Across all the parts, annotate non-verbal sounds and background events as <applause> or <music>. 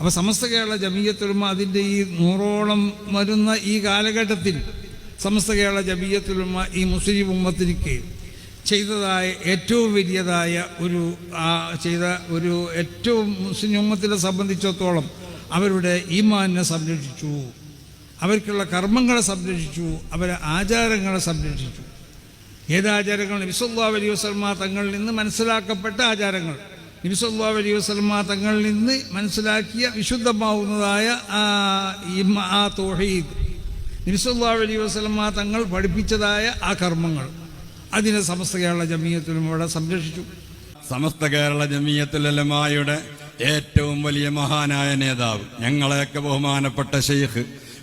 അപ്പോൾ സമസ്ത കേരള ജമീയത്തുലമ അതിന്റെ ഈ നൂറോളം വരുന്ന ഈ കാലഘട്ടത്തിൽ സമസ്ത കേരള ജമീയത്തുലമ ഈ മുസ്ലിം ഉമ്മത്തിനിക്ക് ചെയ്തതായ ഏറ്റവും വലിയതായ ഒരു ചെയ്ത ഒരു ഏറ്റവും മുസ്ലിം ഉമ്മത്തിനെ സംബന്ധിച്ചിടത്തോളം അവരുടെ ഈമാനെ സംരക്ഷിച്ചു. അവർക്കുള്ള കർമ്മങ്ങളെ സംരക്ഷിച്ചു. അവരെ ആചാരങ്ങളെ സംരക്ഷിച്ചു. ഏതാചാരങ്ങൾ വിസുല്ലാ വലിയ തങ്ങളിൽ നിന്ന് മനസ്സിലാക്കപ്പെട്ട ആചാരങ്ങൾ. നബിസല്ലാ അലൈഹി വസ്ലമ തങ്ങളിൽ നിന്ന് മനസ്സിലാക്കിയ വിശുദ്ധമാവുന്നതായ ആ ആ തോഹീദ്. നബിസല്ലാ അലൈഹി വസ്ലമ തങ്ങൾ പഠിപ്പിച്ചതായ ആ കർമ്മങ്ങൾ അതിനെ സമസ്ത കേരള ജമീയത്തിലും അവിടെ സംരക്ഷിച്ചു. സമസ്ത കേരള ജമീയത്തുലമായുടെ ഏറ്റവും വലിയ മഹാനായ നേതാവ് ഞങ്ങളെയൊക്കെ ബഹുമാനപ്പെട്ട ഷെയ്ഖ്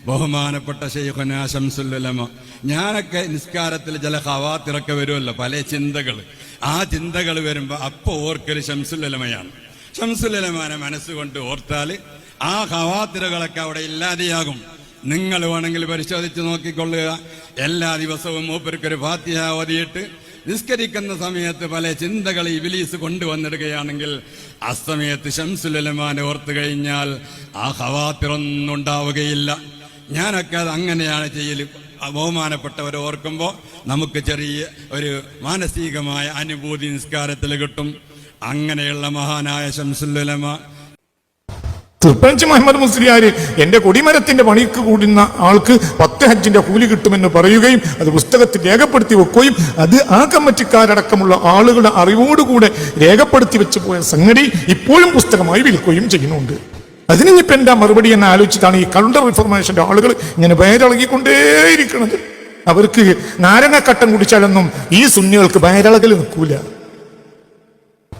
ബഹുമാനപ്പെട്ട ഷെയ്ഖുന ശംസുല്ലമ ഞാനൊക്കെ നിസ്കാരത്തിൽ ചില ഹവാത്തിറക്കെ വരുമല്ലോ പല ചിന്തകൾ ആ ചിന്തകൾ വരുമ്പോൾ അപ്പോൾ ഓർക്കൽ ശംസുലമയാണ് ശംസുലമാനെ മനസ്സുകൊണ്ട് ഓർത്താൽ ആ ഹവാത്തിരകളൊക്കെ അവിടെ ഇല്ലാതെയാകും. നിങ്ങൾ വേണമെങ്കിൽ പരിശോധിച്ച് നോക്കിക്കൊള്ളുക. എല്ലാ ദിവസവും മൂപ്പർക്കൊരു ഫാത്തിഹ ഓതിയിട്ട് നിസ്കരിക്കുന്ന സമയത്ത് പല ചിന്തകൾ ഇബിലീസ് കൊണ്ടുവന്നിടുകയാണെങ്കിൽ ആ സമയത്ത് ശംസുലമാനെ ഓർത്തു കഴിഞ്ഞാൽ ആ ഹവാത്തിറൊന്നും ഉണ്ടാവുകയില്ല ഞാനൊക്കെ അത് അങ്ങനെയാണ് ചെയ്യൽ ബഹുമാനപ്പെട്ടവർ ഓർക്കുമ്പോൾ നമുക്ക് ചെറിയ ഒരു മാനസികമായ അനുഭൂതി നിസ്കാരത്തിൽ കിട്ടും. അങ്ങനെയുള്ള മഹാനായ ശംസുല്ലമ. തൃപ്പഞ്ച് മുഹമ്മദ് മുസ്ലിയാര് എന്റെ കൊടിമരത്തിന്റെ പണിക്ക് കൂടുന്ന ആൾക്ക് പത്ത് ഹജ്ജിന്റെ കൂലി കിട്ടുമെന്ന് പറയുകയും അത് പുസ്തകത്തിൽ രേഖപ്പെടുത്തി വെക്കുകയും അത് ആ കമ്മിറ്റിക്കാരടക്കമുള്ള ആളുകളുടെ അറിവോടുകൂടെ രേഖപ്പെടുത്തി വെച്ച് പോയ സംഗതി ഇപ്പോഴും പുസ്തകമായി വിൽക്കുകയും ചെയ്യുന്നുണ്ട്. അതിന് ഇനിയിപ്പോ എന്താ മറുപടി എന്ന് ആലോചിച്ചിട്ടാണ് ഈ കൗണ്ടർ റിഫോർമേഷന്റെ ആളുകൾ ഇങ്ങനെ വയറിളകിക്കൊണ്ടേയിരിക്കുന്നത്. അവർക്ക് നാരങ്ങക്കട്ടം കുടിച്ചാലൊന്നും ഈ സുന്നികൾക്ക് വയറിളകൽ നിൽക്കൂല.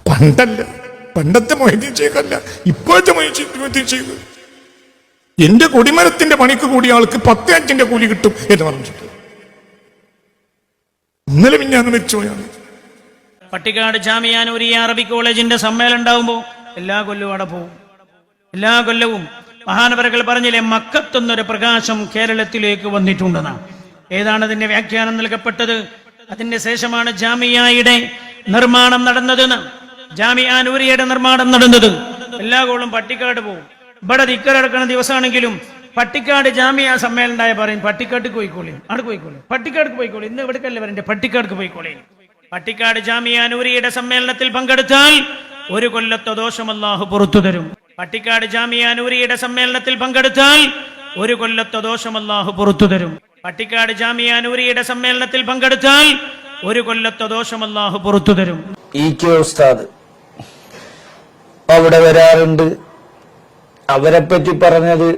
പണ്ടല്ല. പണ്ടത്തെ മൊഹീദ്ദീൻ ചെയ്തല്ല ഇപ്പോഴത്തെ മൊഹീദ്ദീൻ ചെയ്തു എന്റെ കൊടിമരത്തിന്റെ പണിക്ക് കൂടിയ ആൾക്ക് പത്ത് അഞ്ചിന്റെ കൂലി കിട്ടും എന്ന് പറഞ്ഞിട്ട് ഇന്നലെ മിഞ്ഞാന്ന് മരിച്ചുപോയാണ് പട്ടിക്കാട് ജാമിയാനൂരി അറബി കോളേജിന്റെ സമ്മേളനം ഉണ്ടാവുമ്പോൾ എല്ലാ കൊല്ലവും അവിടെ പോവും എല്ലാ കൊല്ലവും മഹാനവരകൾ പറഞ്ഞില്ലേ മക്കത്തുന്നൊരു പ്രകാശം കേരളത്തിലേക്ക് വന്നിട്ടുണ്ടെന്നാണ് ഏതാണ് അതിന്റെ വ്യാഖ്യാനം നൽകപ്പെട്ടത്? അതിന്റെ ശേഷമാണ് ജാമിയായുടെ നിർമ്മാണം നടന്നതെന്ന്. ജാമിയാനൂരിയുടെ നിർമ്മാണം നടന്നത്. എല്ലാ കോളും പട്ടിക്കാട് പോവും. ഇവിടെ ദിക്കറടക്കണ ദിവസമാണെങ്കിലും പട്ടിക്കാട് ജാമിയ സമ്മേളനം ഉണ്ടായ പറയും പട്ടിക്കാട്ട് പോയിക്കോളി. അവിടെ പോയിക്കോളി. പട്ടിക്കാട് പോയിക്കോളി. ഇന്ന് എവിടെക്കല്ലേ വരണ്ടേ? പട്ടിക്കാട് പോയിക്കോളി. പട്ടിക്കാട് ജാമിയാനൂരിയുടെ സമ്മേളനത്തിൽ പങ്കെടുത്താൽ ഒരു കൊല്ലത്തെ ദോഷം പുറത്തു തരും. പട്ടിക്കാട് ജാമിയ നൂരിയുടെ സമ്മേളനത്തിൽ പങ്കെടുത്താൽ ഒരു കൊല്ലത്തെ ദോഷം അള്ളാഹു പുറത്തു തരും. പട്ടിക്കാട് ജാമിയ നൂരിയുടെ സമ്മേളനത്തിൽ പങ്കെടുത്താൽ ഒരു കൊല്ലത്തെ ദോഷം അള്ളാഹു പുറത്തു തരും. ഉസ്താദ് അവിടെ വരാറുണ്ട്. അവരെ പറ്റി പറഞ്ഞത്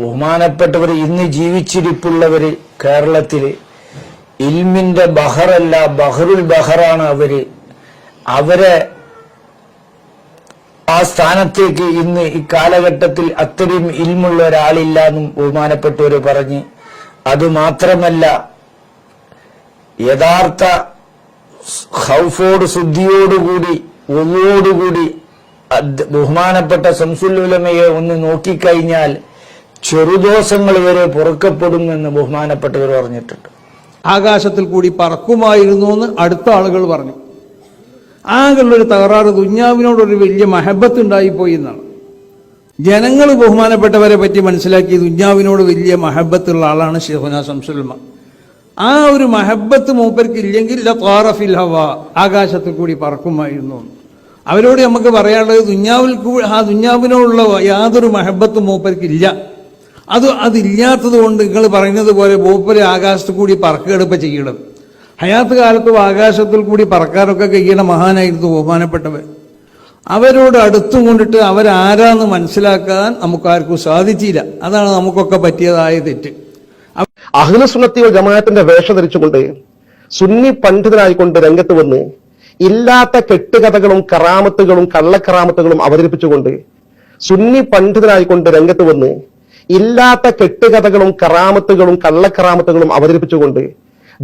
ബഹുമാനപ്പെട്ടവർ ഇന്ന് ജീവിച്ചിരിപ്പുള്ളവര് കേരളത്തിൽ. ഇൽമിന്റെ ബഹറല്ല ബഹറുൽ ബഹറാണ് അവർ. അവരെ ആ സ്ഥാനത്തേക്ക് ഇന്ന് ഈ കാലഘട്ടത്തിൽ അത്രയും ഇൽമുള്ള ഒരാളില്ല എന്നും ബഹുമാനപ്പെട്ടവര് പറഞ്ഞ് അത് മാത്രമല്ല യഥാർത്ഥ ഹൗഫോട് ശുദ്ധിയോടുകൂടി ഒന്നോടുകൂടി ബഹുമാനപ്പെട്ട സംസുല്ലുലമയെ ഒന്ന് നോക്കിക്കഴിഞ്ഞാൽ ചെറുദോഷങ്ങൾ വരെ പൊറുക്കപ്പെടുമെന്ന് ബഹുമാനപ്പെട്ടവർ പറഞ്ഞിട്ടുണ്ട്. ആകാശത്തിൽ കൂടി പറക്കുമായിരുന്നു എന്ന് അടുത്ത ആളുകൾ പറഞ്ഞു. ആകെയുള്ളൊരു തകരാറ് ദുഞ്ഞാവിനോടൊരു വലിയ മഹബത്ത് ഉണ്ടായിപ്പോയി എന്നാണ്. ജനങ്ങൾ ബഹുമാനപ്പെട്ടവരെ പറ്റി മനസ്സിലാക്കി ദുഞ്ഞാവിനോട് വലിയ മഹബത്തുള്ള ആളാണ് ഷെഹുന സംസുൽമ ആ ഒരു മഹബത്ത് മൂപ്പർക്ക് ഇല്ലെങ്കിൽ ലാറഫിൽ ഹവ ആകാശത്തിൽ കൂടി പറക്കുമായിരുന്നു. അവരോട് നമുക്ക് പറയാനുള്ളത് ദുഞ്ഞാവിൽ ആ ദുഞ്ഞാവിനോടുള്ള യാതൊരു മൂപ്പർക്ക് ഇല്ല അത് അതില്ലാത്തത് കൊണ്ട് നിങ്ങൾ പറയുന്നത് പോലെ മൂപ്പര് ആകാശത്ത് കൂടി പറക്കുകയെടുപ്പ് ചെയ്യണം ഹയാത്ത് കാലത്തും ആകാശത്തിൽ കൂടി പറക്കാനൊക്കെ കഴിയുന്ന മഹാനായിരുന്നു ബഹുമാനപ്പെട്ടവർ അവരോട് അടുത്തു കൊണ്ടിട്ട് അവരാരാന്ന് മനസ്സിലാക്കാൻ നമുക്കാർക്കും സാധിച്ചില്ല. അതാണ് നമുക്കൊക്കെ പറ്റിയതായ തെറ്റ്. അഹ്ലസുന്നത്തിയോ ജമാഅത്തിന്റെ വേഷം ധരിച്ചുകൊണ്ട് സുന്നി പണ്ഡിതനായിക്കൊണ്ട് രംഗത്ത് വന്ന് ഇല്ലാത്ത കെട്ടുകഥകളും കറാമത്തുകളും കള്ളക്കറാമത്തുകളും അവതരിപ്പിച്ചുകൊണ്ട് സുന്നി പണ്ഡിതനായിക്കൊണ്ട് രംഗത്ത് വന്ന് ഇല്ലാത്ത കെട്ടുകഥകളും കറാമത്തുകളും കള്ളക്കറാമത്തുകളും അവതരിപ്പിച്ചുകൊണ്ട്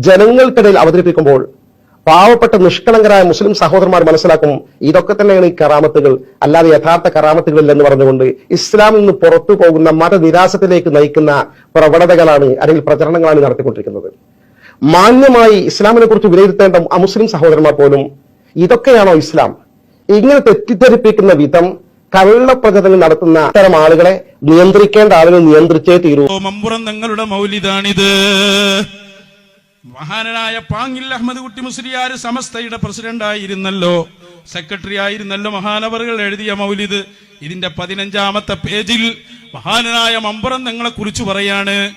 ജനങ്ങൾക്കിടയിൽ അവതരിപ്പിക്കുമ്പോൾ പാവപ്പെട്ട നിഷ്കളങ്കരായ മുസ്ലിം സഹോദരന്മാർ മനസ്സിലാക്കും ഇതൊക്കെ തന്നെയാണ് ഈ കറാമത്തുകൾ അല്ലാതെ യഥാർത്ഥ കറാമത്തുകളിൽ എന്ന് പറഞ്ഞുകൊണ്ട് ഇസ്ലാമിൽ നിന്ന് പുറത്തു പോകുന്ന മതനിരാസത്തിലേക്ക് നയിക്കുന്ന പ്രവണതകളാണ് അല്ലെങ്കിൽ പ്രചരണങ്ങളാണ് നടത്തിക്കൊണ്ടിരിക്കുന്നത്. മാന്യമായി ഇസ്ലാമിനെ കുറിച്ച് വിലയിരുത്തേണ്ട അമുസ്ലിം സഹോദരന്മാർ പോലും ഇതൊക്കെയാണോ ഇസ്ലാം? ഇങ്ങനെ തെറ്റിദ്ധരിപ്പിക്കുന്ന വിധം കള്ളപ്രചരണം നടത്തുന്ന ഇത്തരം ആളുകളെ നിയന്ത്രിക്കേണ്ട ആളുകൾ നിയന്ത്രിച്ചേ തീരൂ. മമ്പുറം തങ്ങളുടെ മൗലിദാണിത് മഹാനായ പാങ്ങിൽ അഹമ്മദ് കുട്ടി മുസ്ലിയാർ സമസ്തയുടെ പ്രസിഡന്റ് ആയിരുന്നല്ലോ. സെക്രട്ടറി ആയിരുന്നല്ലോ മഹാനവറുകൾ എഴുതിയ മൗലിദ്. ഇതിന്റെ പതിനഞ്ചാമത്തെ പേജിൽ മഹാനായ മമ്പറം നിങ്ങളെ കുറിച്ച് പറയാണ്.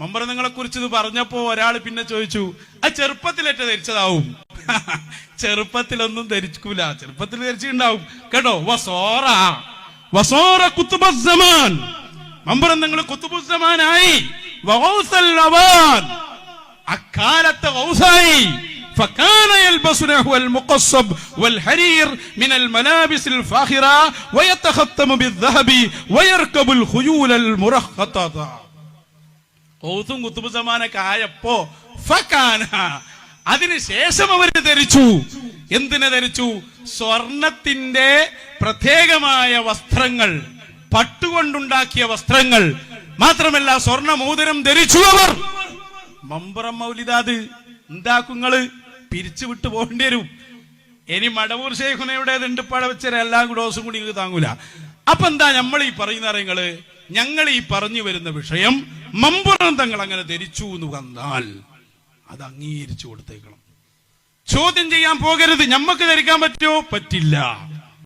മമ്പറം നിങ്ങളെ കുറിച്ച് ഇത് പറഞ്ഞപ്പോ ഒരാൾ പിന്നെ ചോദിച്ചു ആ ചെറുപ്പത്തിലേറ്റ ധരിച്ചതാവും? <laughs> ചെറുപ്പത്തിലൊന്നും ധരിക്കൂല. ചെറുപ്പത്തിൽ ധരിച്ചിട്ടുണ്ടാവും. കേട്ടോ? വസോറ. വസോറ കുത്തുബസ്സമാൻ മമ്പറം നിങ്ങൾ കുത്തുബുസ്സമാനായി അവൻ അക്കാലത്തെ ഗൗസായി فكان يلبس نحو المقصب والحرير من الملابس الفاخرة ويتختم بالذهب ويركب الخيول المرخطة ഔത്തും കുത്തുബ് സമാനൊക്കെ ആയപ്പോ ഫക്കാന അതിനുശേഷം അവർ ധരിച്ചു എന്തിനെ ധരിച്ചു സ്വർണത്തിന്റെ പ്രത്യേകമായ വസ്ത്രങ്ങൾ പട്ടുകൊണ്ടുണ്ടാക്കിയ വസ്ത്രങ്ങൾ മാത്രമല്ല സ്വർണ്ണ മോതിരം ധരിച്ചു അവർ മമ്പുറം മൗലിദാദ് എന്താക്കുങ്ങൾ? പിരിച്ചുവിട്ട് പോകേണ്ടി വരും. ഇനി മടവൂർ ശേഖുനയുടേതുണ്ട് പഴവച്ചര എല്ലാം ദിവസം കൂടി നിങ്ങൾക്ക് താങ്ങൂല. അപ്പൊ എന്താ നമ്മൾ ഈ പറയുന്ന അറിയങ്ങൾ ഞങ്ങൾ ഈ പറഞ്ഞു വരുന്ന വിഷയം മമ്പുറം തങ്ങൾ അങ്ങനെ ധരിച്ചു എന്ന് വന്നാൽ അത് അംഗീകരിച്ചു കൊടുത്തേക്കണം. ചോദ്യം ചെയ്യാൻ പോകരുത്. ഞമ്മക്ക് ധരിക്കാൻ പറ്റുമോ? പറ്റില്ല.